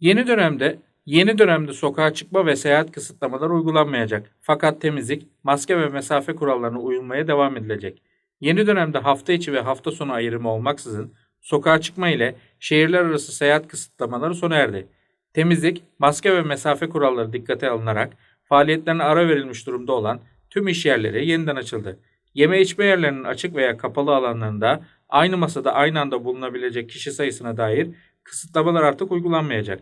Yeni dönemde yeni dönemde sokağa çıkma ve seyahat kısıtlamaları uygulanmayacak. Fakat temizlik, maske ve mesafe kurallarına uyulmaya devam edilecek. Yeni dönemde hafta içi ve hafta sonu ayrımı olmaksızın sokağa çıkma ile şehirler arası seyahat kısıtlamaları sona erdi. Temizlik, maske ve mesafe kuralları dikkate alınarak faaliyetlerine ara verilmiş durumda olan tüm iş yerleri yeniden açıldı. Yeme içme yerlerinin açık veya kapalı alanlarında aynı masada aynı anda bulunabilecek kişi sayısına dair kısıtlamalar artık uygulanmayacak.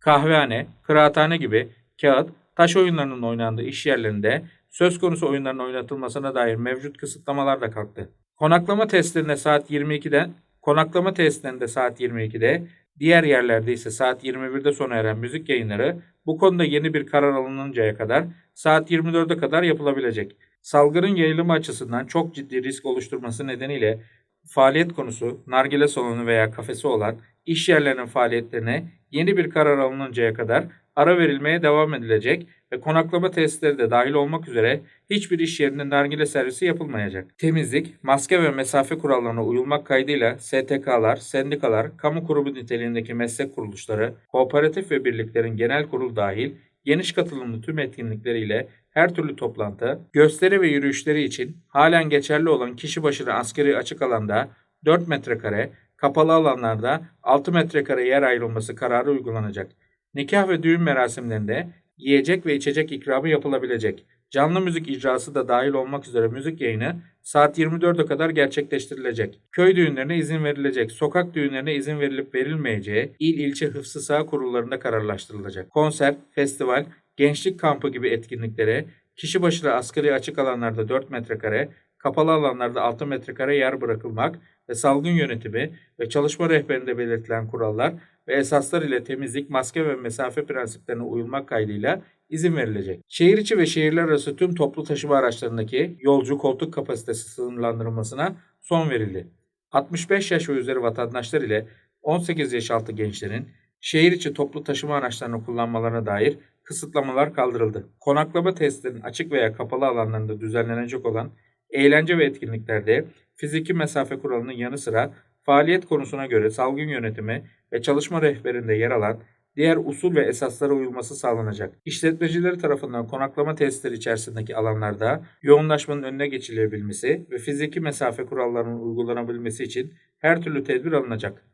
Kahvehane, kıraathane gibi kağıt, taş oyunlarının oynandığı iş yerlerinde söz konusu oyunların oynatılmasına dair mevcut kısıtlamalar da kalktı. Konaklama testlerine saat 22'den, konaklama testlerinde saat 22'de, diğer yerlerde ise saat 21'de sona eren müzik yayınları bu konuda yeni bir karar alınıncaya kadar saat 24'e kadar yapılabilecek. Salgının yayılımı açısından çok ciddi risk oluşturması nedeniyle faaliyet konusu nargile salonu veya kafesi olan iş yerlerinin faaliyetlerine yeni bir karar alınıncaya kadar ara verilmeye devam edilecek ve konaklama tesisleri de dahil olmak üzere hiçbir iş yerinde nargile servisi yapılmayacak. Temizlik, maske ve mesafe kurallarına uyulmak kaydıyla STK'lar, sendikalar, kamu kurumu niteliğindeki meslek kuruluşları, kooperatif ve birliklerin genel kurul dahil geniş katılımlı tüm etkinlikleriyle her türlü toplantı, gösteri ve yürüyüşleri için halen geçerli olan kişi başına askeri açık alanda 4 metrekare, kapalı alanlarda 6 metrekare yer ayrılması kararı uygulanacak. Nikah ve düğün merasimlerinde yiyecek ve içecek ikramı yapılabilecek. Canlı müzik icrası da dahil olmak üzere müzik yayını saat 24'e kadar gerçekleştirilecek. Köy düğünlerine izin verilecek. Sokak düğünlerine izin verilip verilmeyeceği il ilçe hıfzı saha kurullarında kararlaştırılacak. Konser, festival, gençlik kampı gibi etkinliklere kişi başına asgari açık alanlarda 4 metrekare, kapalı alanlarda 6 metrekare yer bırakılmak ve salgın yönetimi ve çalışma rehberinde belirtilen kurallar ve esaslar ile temizlik, maske ve mesafe prensiplerine uyulmak kaydıyla izin verilecek. Şehir içi ve şehirler arası tüm toplu taşıma araçlarındaki yolcu koltuk kapasitesi sınırlandırılmasına son verildi. 65 yaş ve üzeri vatandaşlar ile 18 yaş altı gençlerin şehir içi toplu taşıma araçlarını kullanmalarına dair kısıtlamalar kaldırıldı. Konaklama testlerinin açık veya kapalı alanlarında düzenlenecek olan eğlence ve etkinliklerde fiziki mesafe kuralının yanı sıra faaliyet konusuna göre salgın yönetimi ve çalışma rehberinde yer alan diğer usul ve esaslara uyulması sağlanacak. İşletmecileri tarafından konaklama testleri içerisindeki alanlarda yoğunlaşmanın önüne geçilebilmesi ve fiziki mesafe kurallarının uygulanabilmesi için her türlü tedbir alınacak.